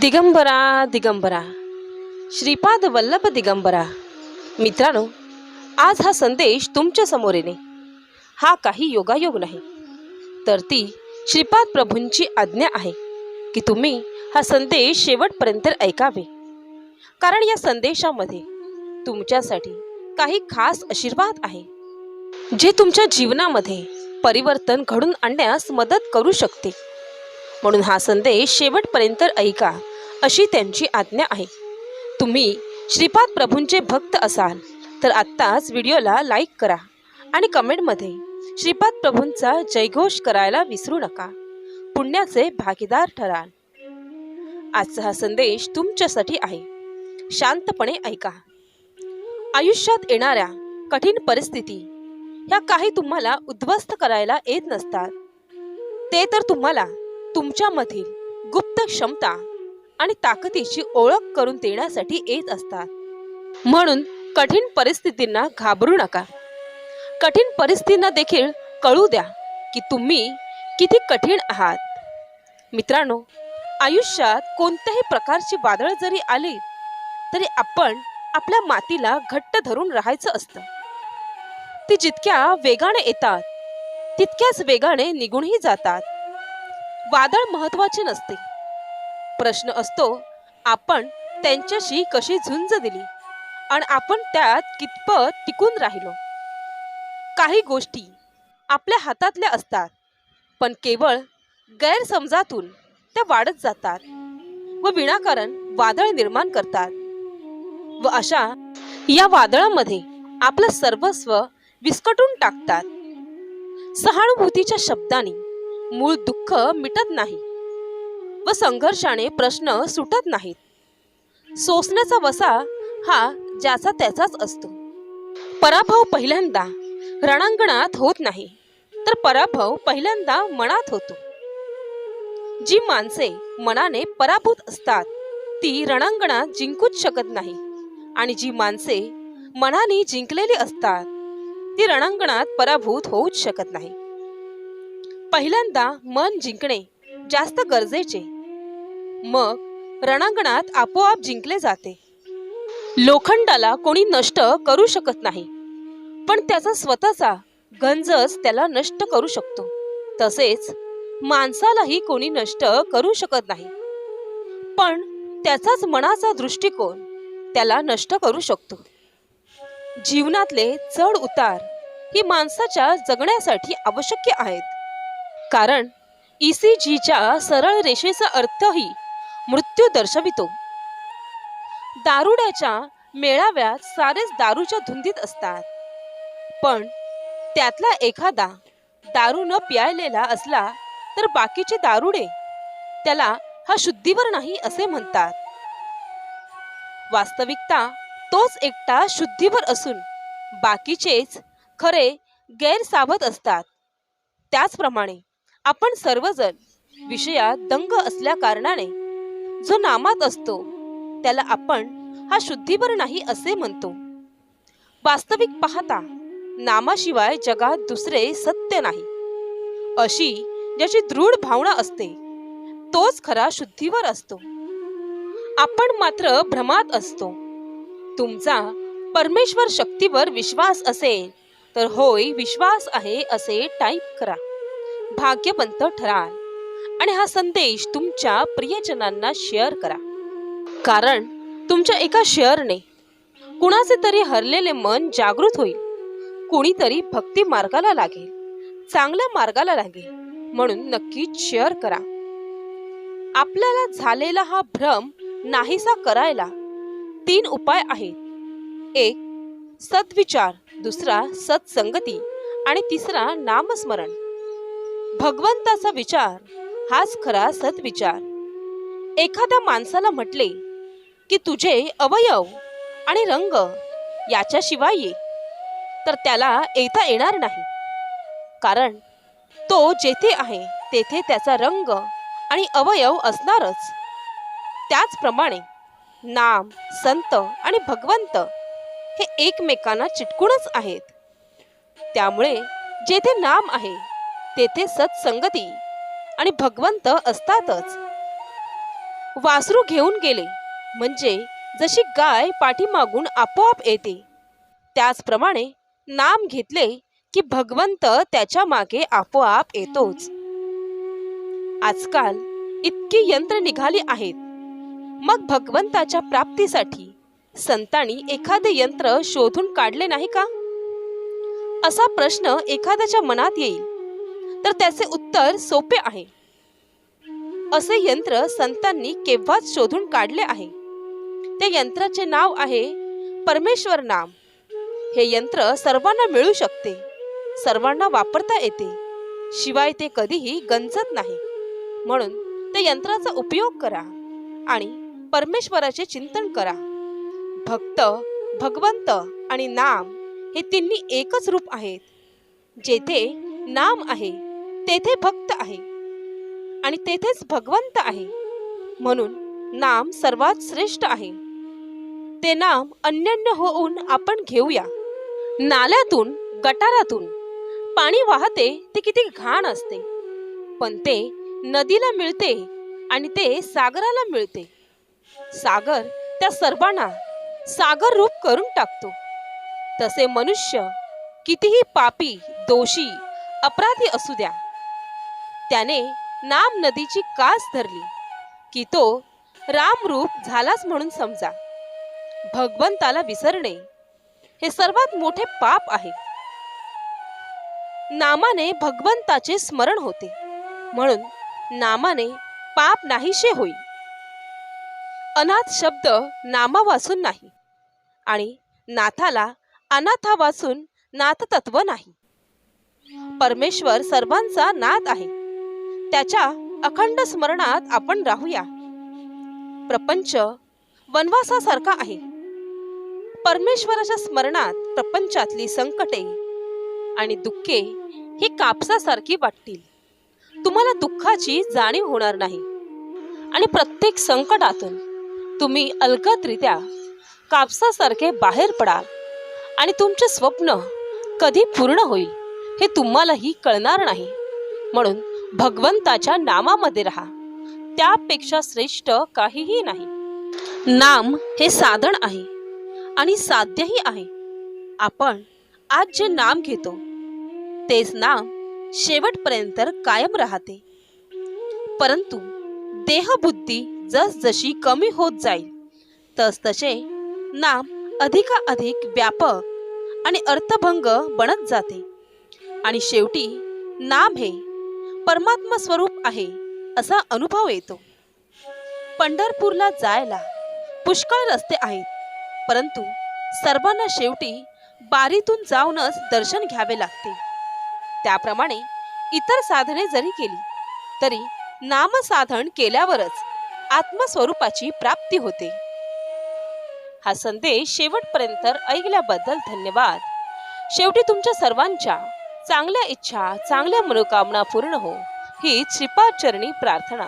दिगंबरा दिगंबरा. श्रीपाद वल्लभ दिगंबरा. मित्रांनो आज हा संदेश तुमच्यासमोर येणे. हा काही योगायोग नाही. तर ती श्रीपाद प्रभूंची आज्ञा आहे की तुम्ही हा संदेश शेवटपर्यंत ऐकावे. कारण या संदेशामध्ये तुमच्यासाठी काही खास आशीर्वाद आहे जे तुमच्या जीवनामध्ये परिवर्तन घडून आणण्यास मदत करू शकते. म्हणून हा संदेश शेवटपर्यंत ऐका अशी त्यांची आज्ञा आहे. तुम्ही श्रीपाद प्रभूंचे भक्त असाल तर आत्ताच व्हिडिओला लाईक करा आणि कमेंटमध्ये श्रीपाद प्रभूंचा जयघोष करायला विसरू नका. पुण्याचे भागीदार ठराल. आजचा हा संदेश तुमच्यासाठी आहे. शांतपणे ऐका. आयुष्यात येणाऱ्या कठीण परिस्थिती ह्या काही तुम्हाला उद्ध्वस्त करायला येत नसतात. ते तर तुम्हाला तुमच्यामधील गुप्त क्षमता आणि ताकदीची ओळख करून देण्यासाठी येत असतात. म्हणून कठीण परिस्थितींना घाबरू नका. कठीण परिस्थितींना देखील कळू द्या की तुम्ही किती कठीण आहात. मित्रांनो आयुष्यात कोणत्याही प्रकारची वादळ जरी आली तरी आपण आपल्या मातीला घट्ट धरून राहायचं असतं. ती जितक्या वेगाने येतात तितक्याच वेगाने निघूनही जातात. वादळ महत्त्वाचे नसते. प्रश्न असतो आपण त्यांच्याशी कशी झुंज दिली? आणि आपण त्यात कितपत टिकून राहिलो? काही गोष्टी आपल्या हातातल्या असतात पण केवळ गैरसमजातून त्या वाढत जातात व विनाकारण वादळ निर्माण करतात. व अशा या वादळामध्ये आपलं सर्वस्व विस्कटून टाकतात. सहानुभूतीच्या शब्दाने मूळ दुःख मिटत नाही व संघर्षाने प्रश्न सुटत नाहीत. सोसण्याचा वसा हा ज्याचा त्याचाच असतो. पराभव पहिल्यांदा रणांगणात होत नाही तर पराभव पहिल्यांदा मनात होतो. जी माणसे मनाने पराभूत असतात ती रणांगणात जिंकूच शकत नाही आणि जी माणसे मनाने जिंकलेली असतात ती रणांगणात पराभूत होऊच शकत नाही. पहिल्यांदा मन जिंकणे जास्त गरजेचे. मग रणांगणात आपोआप जिंकले जाते. लोखंडाला कोणी नष्ट करू शकत नाही पण त्याचा स्वतःचा गंजच त्याला नष्ट करू शकतो. तसेच माणसालाही कोणी नष्ट करू शकत नाही. पण त्याचाच मनाचा दृष्टिकोन त्याला नष्ट करू शकतो. जीवनातले चढ उतार ही माणसाच्या जगण्यासाठी आवश्यक आहेत. कारण ईसीजीच्या सरळ रेषेचा अर्थही मृत्यू दर्शवितो. दारुड्याच्या मेळाव्यात सारेच दारूच्या धुंदीत असतात. पण त्यातला एखादा दारू न प्यायलेला असला तर बाकीचे दारुडे त्याला हा शुद्धीवर नाही असे म्हणतात. वास्तविकता तोच एकटा शुद्धीवर असून बाकीचेच खरे गैरसावध असतात. त्याचप्रमाणे आपण सर्वजण विषयात दंग असल्या कारणाने जो नामात असतो त्याला आपण हा शुद्धीवर नाही असे म्हणतो. वास्तविक पाहता नामाशिवाय जगात दुसरे सत्य नाही. अशी ज्याची दृढ भावना असते तोच खरा शुद्धीवर असतो. आपण मात्र भ्रमात असतो. तुमचा परमेश्वर शक्तीवर विश्वास असेल तर होय विश्वास आहे असे टाईप करा. भाग्यवंत ठराल. आणि हा संदेश तुमच्या प्रियजनांना शेअर करा. कारण तुमच्या एका शेअरने कुणाचे तरी हरलेले मन जागृत होईल. कुणीतरी भक्ती मार्गाला लागेल चांगल्या मार्गाला लागेल म्हणून नक्कीच शेअर करा. आपल्याला झालेला हा भ्रम नाहीसा करायला तीन उपाय आहेत. एक सद्विचार दुसरा सत्संगती आणि तिसरा नामस्मरण. भगवंताचा विचार हाच खरा सद्विचार. एखाद्या माणसाला म्हटले की तुझे अवयव आणि रंग याच्याशिवाय ये तर त्याला येता येणार नाही. कारण तो जेथे आहे तेथे त्याचा रंग आणि अवयव असणारच. त्याचप्रमाणे नाम संत आणि भगवंत हे एकमेकांना चिटकूनच आहेत. त्यामुळे जेथे नाम आहे तेथे सत्संगती आणि भगवंत असतातच. वासरू घेऊन गेले म्हणजे जशी गाय पाठीमागून आपोआप येते. त्याचप्रमाणे नाम घेतले की भगवंत त्याच्यामागे आपोआप येतोच. आजकाल इतकी यंत्र निघाली आहेत. मग भगवंताच्या प्राप्तीसाठी संतांनी एखादे यंत्र शोधून काढले नाही का? असा प्रश्न एखाद्याच्या मनात येईल. तर त्याचे उत्तर सोपे आहे. असे यंत्र संतांनी केव्हाच शोधून काढले आहे? त्या यंत्राचे नाव आहे परमेश्वर नाम. हे यंत्र सर्वांना मिळू शकते सर्वांना वापरता येते शिवाय ते कधीही गंजत नाही. म्हणून त्या यंत्राचा उपयोग करा आणि परमेश्वराचे चिंतन करा. भक्त भगवंत आणि नाम हे तिन्ही एकच रूप आहेत जेथे नाम आहे तेथे भक्त आहे. आणि तेथेच भगवंत आहे. म्हणून नाम सर्वात श्रेष्ठ आहे. ते नाम अन्यन्य होऊन आपण घेऊया. नाल्यातून गटारातून पाणी वाहते ते किती घाण असते. पण ते नदीला मिळते आणि ते सागराला मिळते. सागर त्या सर्वांना सागर रूप करून टाकतो. तसे मनुष्य कितीही पापी दोषी अपराधी असू द्या. त्याने नाम नदीची कास धरली की तो रामरूप झालाच म्हणून समजा. भगवंताला विसरणे हे सर्वात मोठे पाप आहे. नामाने भगवंताचे स्मरण होते म्हणून नामाने पाप नाहीशे होईल अनाथ शब्द नामा वाचून नाही आणि नाथाला अनाथा वाचून नाथतत्व नाही. परमेश्वर सर्वांचा नाथ आहे. त्याच्या अखंड स्मरणात आपण राहूया. प्रपंच वनवासासारखा आहे. परमेश्वराच्या स्मरणात प्रपंचातली संकटे आणि दुःखे ही कापसासारखी वाटतील. तुम्हाला दुःखाची जाणीव होणार नाही. आणि प्रत्येक संकटातून तुम्ही अलगदरित्या कापसासारखे बाहेर पडाल आणि तुमचे स्वप्न कधी पूर्ण होईल हे तुम्हालाही कळणार नाही. म्हणून भगवंताच्या नामामध्ये राहा. त्यापेक्षा श्रेष्ठ काहीही नाही. नाम हे साधन आहे आणि साध्यही आहे. आपण आज जे नाम घेतो तेच नाम शेवटपर्यंत कायम राहते. परंतु देहबुद्धी जसजशी कमी होत जाईल तस तसे नाम अधिकाधिक व्यापक आणि अर्थभंग बनत जाते. आणि शेवटी नाम हे परमात्मा स्वरूप आहे असा अनुभव येतो. पंढरपूरला जायला पुष्कळ रस्ते आहेत परंतु सर्वांना शेवटी बारीतून जाऊनच दर्शन घ्यावे लागते. त्याप्रमाणे इतर साधने जरी केली तरी नामसाधन केल्यावरच आत्मस्वरूपाची प्राप्ती होते. हा संदेश शेवटपर्यंत ऐकल्याबद्दल धन्यवाद. शेवटी तुमच्या सर्वांच्या चांगल्या इच्छा चांगल्या मनोकामना पूर्ण हो. ही श्रीपाद चरणी प्रार्थना.